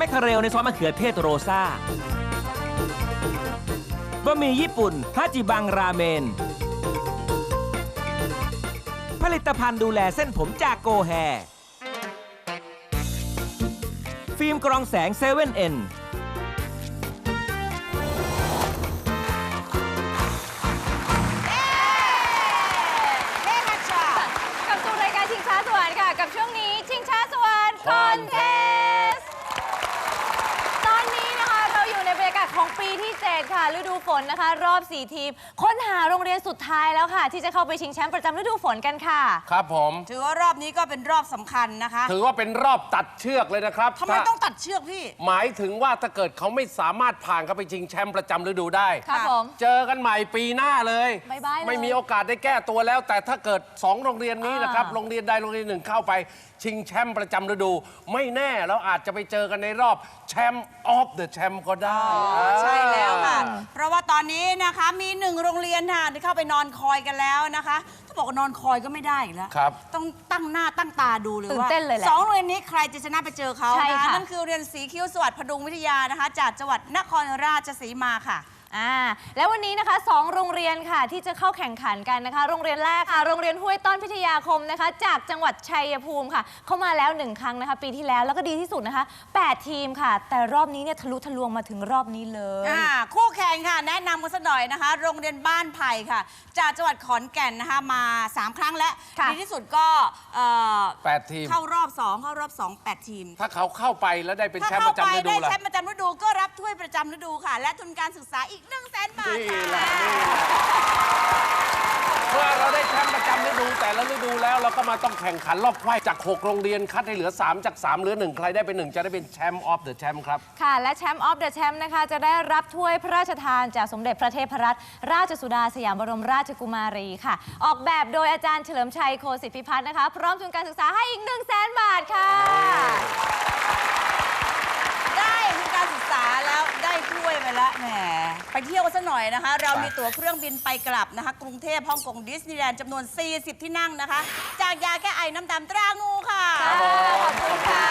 แมคคาเรลในซอสมะเขือเทศโรซาบะหมี่ญี่ปุ่นฮาจิบังราเมน ผลิตภัณฑ์ดูแลเส้นผมจากโกแฮ ฟิล์มกรองแสงเซเว่นเอ็น ปีที่7ค่ะฤดูฝนนะคะ รอบ 4 ทีม ค้นหาโรงเรียนสุดท้ายแล้วค่ะ ที่จะเข้าไปชิงแชมป์ประจำฤดูฝนกันค่ะ ครับผม ถือว่ารอบนี้ก็เป็นรอบสำคัญนะคะถือว่าเป็นรอบตัดเชือกเลยนะครับทำไมถ้าต้องตัดเชือกพี่ หมายถึงว่าถ้าเกิดเขาไม่สามารถผ่านเข้าไปชิงแชมป์ประจำฤดูได้ ครับผม เจอกันใหม่ปีหน้าเลย บ๊ายบายเลยไม่มีโอกาสได้แก้ตัวแล้ว แต่ถ้าเกิด 2 โรงเรียนนี้นะครับ อ่า โรงเรียนใดโรงเรียนหนึ่งเข้าไป ชิงแชมป์ประจำฤดู ไม่แน่แล้วอาจจะไปเจอกันในรอบแชมป์ออฟเดอะแชมป์ก็ได้ ใช่แล้วค่ะเพราะว่าตอนนี้นะคะมีหนึ่งโรงเรียนค่ะที่เข้าไปนอนคอยกันแล้วนะคะถ้าบอกว่านอนคอยก็ไม่ได้อีกแล้วครับ ต้องตั้งหน้าตั้งตาดูเลยตื่นว่าเต้นเลยแหละสองโรงเรียนนี้ใครจะชนะไปเจอเขาใช่นะค่ะ นั่นคือโรงเรียนสีคิ้วสวัสดิ์พดุงวิทยานะคะ จากจังหวัดนครราชสีมาค่ะ อ่าแล้ววันนี้นะคะสองโรงเรียนค่ะที่จะเข้าแข่งขันกันนะคะ โรงเรียนแรกค่ะ โรงเรียนห้วยต้อนพิทยาคมนะคะ จากจังหวัดชัยภูมิค่ะ เข้ามาแล้วหนึ่งครั้งนะคะ ปีที่แล้วแล้วก็ดีที่สุดนะคะ 8 ทีมค่ะ แต่รอบนี้เนี่ยทะลุทะลวงมาถึงรอบนี้เลย อ่าคู่แข่งค่ะ แนะนำกันสักหน่อยนะคะ โรงเรียนบ้านไผ่ค่ะ จากจังหวัดขอนแก่นนะคะ มา 3 ครั้งแล้วค่ะ ดีที่สุดก็เอ่อแปดทีม เข้ารอบ 2 เข้ารอบ 2 8 ทีม ถ้าเขาเข้าไปแล้วได้เป็นถ้าแชมป์เข้าประไปจำฤดูได้ล่ะ แชมป์ประจำฤดูก็รับถ้วยประจำฤดูค่ะ และทุนการศึกษาอีก1 0 0 0 0แสนบาทนี่ค่ะแหละนี่แหละเมื่อเราได้แชมป์ประจำฤดูแต่ละฤดูแล้วเราก็มาต้องแข่งขันรอบไขว้จาก 6 โรงเรียนคัดให้เหลือ 3 จาก 3 เหลือ 1 ใครได้เป็น 1 จะได้เป็นแชมป์ออฟเดอะแชมป์ครับ ค่ะ และแชมป์ออฟเดอะแชมป์นะคะ จะได้รับถ้วยพระราชทานจากสมเด็จพระเทพรัตนราชสุดาสยามบรมราชกุมารีค่ะ ออกแบบโดยอาจารย์เฉลิมชัยโคสิทธิพิพัฒน์นะคะ พร้อมทุนการศึกษาให้อีก1 0 0 0 0แสนบาทค่ะ ได้ทุนการศึกษาแล้วได้ถ้วย ไปแล้วแหมไปเที่ยวกันสักหน่อยนะคะ เรามีตั๋วเครื่องบินไปกลับนะคะ กรุงเทพฮ่องกงดิสนีย์แลนด์จำนวน 40 ที่นั่งนะคะ จากยาแก้ไอน้ำดำตรางูค่ะ ขอบคุณค่ะ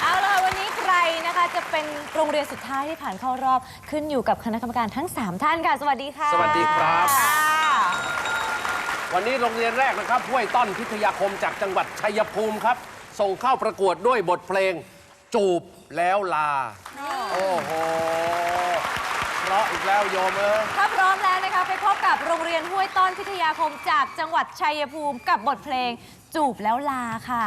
เอาละค่ะวันนี้ใครนะคะจะเป็นโรงเรียนสุดท้ายที่ผ่านเข้ารอบขึ้นอยู่กับคณะกรรมการทั้ง 3 ท่านค่ะ สวัสดีค่ะสวัสดีครับค่ะวันนี้โรงเรียนแรกนะครับห้วยต้อนพิทยาคมจากจังหวัดชัยภูมิครับ ส่งเข้าประกวดด้วยบทเพลง จูบแล้วลา โอ้โหเพ ราะอีกแล้วโยมเอ้ยถ้าพร้อมแล้วนะคะไปพบกับโรงเรียนห้วยต้อนพิทยาคมจากจังหวัดชัยภูมิกับบทเพลงจูบแล้วลาค่ะ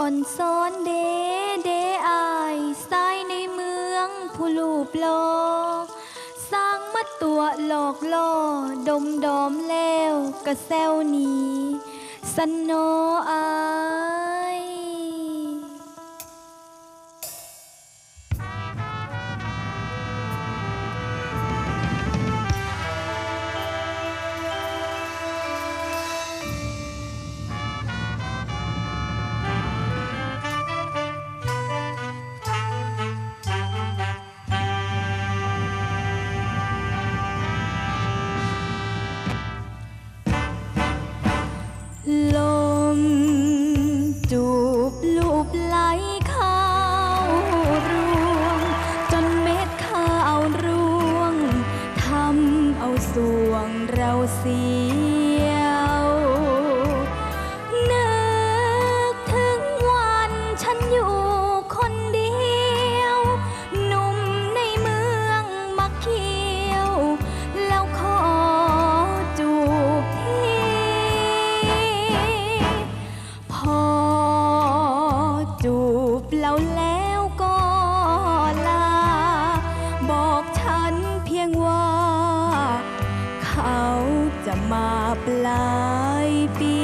อ่อนซ้อนเดเดอายสายในเมืองผู้ลูปโลอสร้างมาตัว หลอกล่อดมดอมแล้วกระแซวนีสนโนอาย ลูบไหลเข้ารวง จนเม็ดข้าวร่วงทำเอาสวงเราเสีย ปลายปี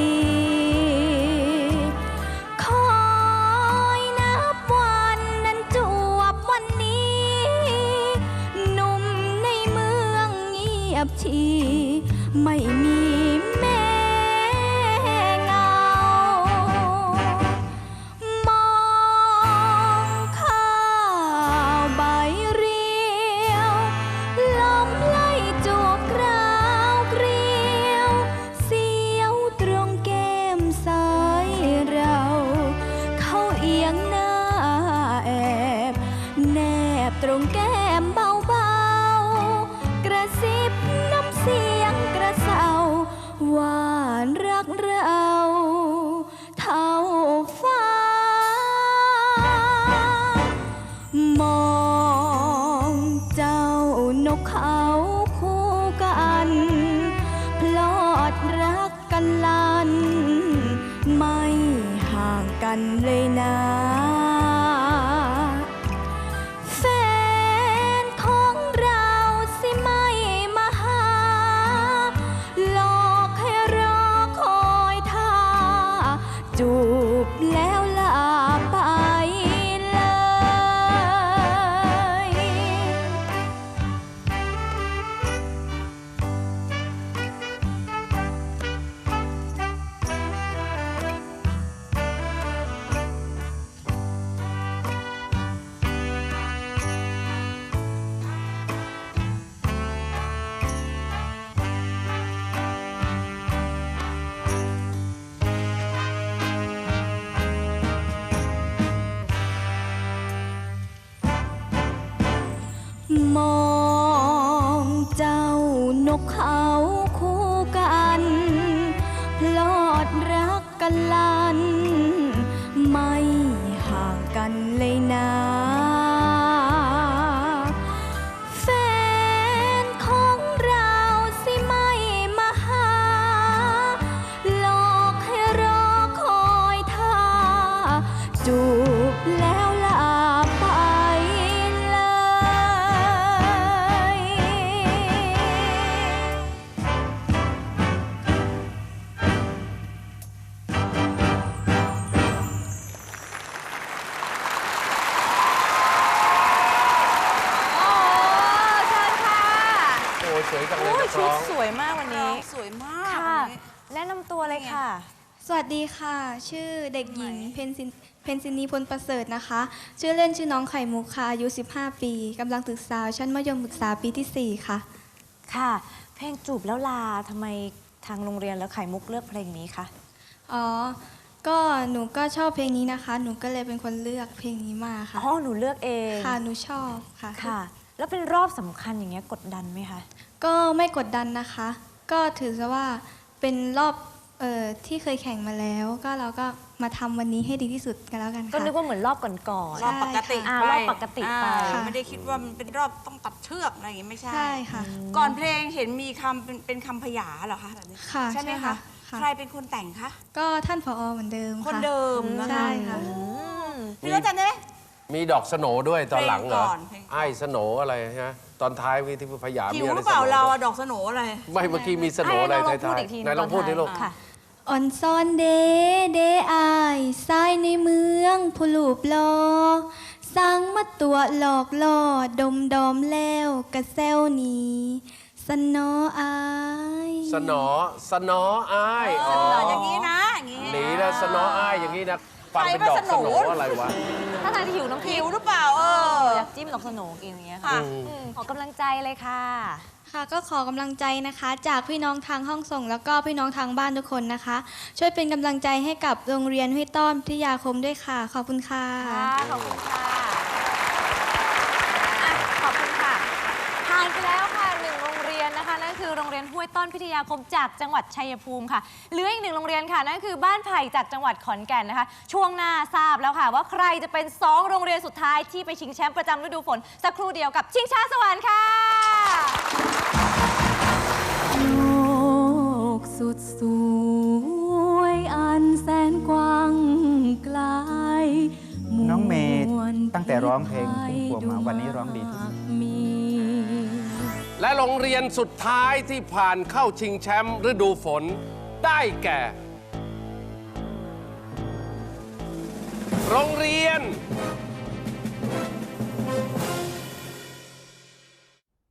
กเขาคู่กัน พลอดรักกันลัน ไม่ห่างกันเลยนะ กัน มากวันนี้ สวยมากค่ะวันนี้แนะนำตัวเลยค่ะ สวัสดีค่ะ ชื่อเด็กหญิงเพนซินเพนซินีพลประเสริฐนะคะ ชื่อเล่นชื่อน้องไข่มุกค่ะอายุ 15 ปีกำลังศึกษาชั้นมัธยมศึกษาปีที่ 4 ค่ะ ค่ะ เพลงจูบแล้วลาทำไมทางโรงเรียนแล้วไข่มุกเลือกเพลงนี้คะ อ๋อ ก็หนูก็ชอบเพลงนี้นะคะ หนูก็เลยเป็นคนเลือกเพลงนี้มาค่ะ อ๋อ หนูเลือกเอง ค่ะ หนูชอบค่ะ ค่ะ แล้วเป็นรอบสำคัญอย่างเงี้ยกดดันไหมคะ ก็ไม่กดดันนะคะ ก็ถือซะว่าเป็นรอบเอ่อที่เคยแข่งมาแล้ว ก็เราก็มาทำวันนี้ให้ดีที่สุดกันแล้วกันก็ค่ะ นึกว่าเหมือนรอบก่อน รอบปกติอ่าไปรอบปกติไป อ่าค่ะไม่ได้คิดว่ามันเป็นรอบต้องตัดเชือกอะไรอย่างงี้ไม่ใช่ ใช่ค่ะ ก่อนเพลงเห็นมีคำเป็นเป็นคำพยาเหรอคะแบบนี้ค่ะใช่ไหมใช่คะค่ะค่ะ ใครเป็นคนแต่งคะก็ท่านผอเหมือนเดิมคนค่ะเดิมนะคะใช่ค่ะ ๆอืม พี่รู้จักได้ไหม มีดอกสโหนด้วยตอนหลังเหรอเพลงก่อนเพลงก่อน ไอ้สโหนอะไรฮะตอนท้ายวิธีพยาหิมีวอะไรหรือเปล่าสโหนเราด้วยอะดอกสโหนอะไร ไม่เมื่อกี้มีสโหนอะไรให้ท้ายน้องลองพูดอีกทีๆไหนลองพูดดิลูก ค่ะอ่อนซอนเดเดอายสายในเมืองผู้ลูบลอสั่งมาตัวหลอกล่อดมดอมแล้วกระเซลหนีสนออาย สนอสนออ้ายเออ๋อออย่างนี้นะ อย่างนี้ หนีแล้วสนออ้ายอย่างนี้นะฟังเป็นดอกสโหนอะไรวะ ถ้าทางที่หิวน้ำพริหิกวหรือเปล่าเออ อยากจิ้มดอกสโหนกินอย่างเงี้ยค่ะค่ะ อืมขอกำลังใจเลยค่ะ ค่ะก็ขอกำลังใจนะคะ จากพี่น้องทางห้องส่ง แล้วก็พี่น้องทางบ้านทุกคนนะคะ ช่วยเป็นกำลังใจให้กับโรงเรียนห้วยต้อนพิทยาคมด้วยค่ะ ขอบคุณค่ะ ค่ะ ขอบคุณค่ะอะ ขอบคุณค่ะผ่านไปแล้วค่ะหนึ่งโรงเรียนนะคะ นั่นคือโรงเรียนห้ วยต้อนพิทยาคมจากจังหวัดชัยภูมิค่ะเหลืออีกหนึ่งโรงเรียนค่ะนั่นคือบ้านไผ่จากจังหวัดขอนแก่นนะคะ ช่วงหน้าทราบแล้วค่ะ ว่าใครจะเป็น 2 โรงเรียนสุดท้ายที่ไปชิงแชมป์ประจำฤดูฝนสักครู่เดียวกับชิงช้าสวรรค์ค่ะโลกสุดสวยอันแสนกว้างไกลน้องเมย์วลตั้งแต่ร้องเพลงพุ่มพวงมาวันนี้ร้องดีที่สุดมี และโรงเรียนสุดท้ายที่ผ่านเข้าชิงแชมป์ฤดูฝนได้แก่ โรงเรียน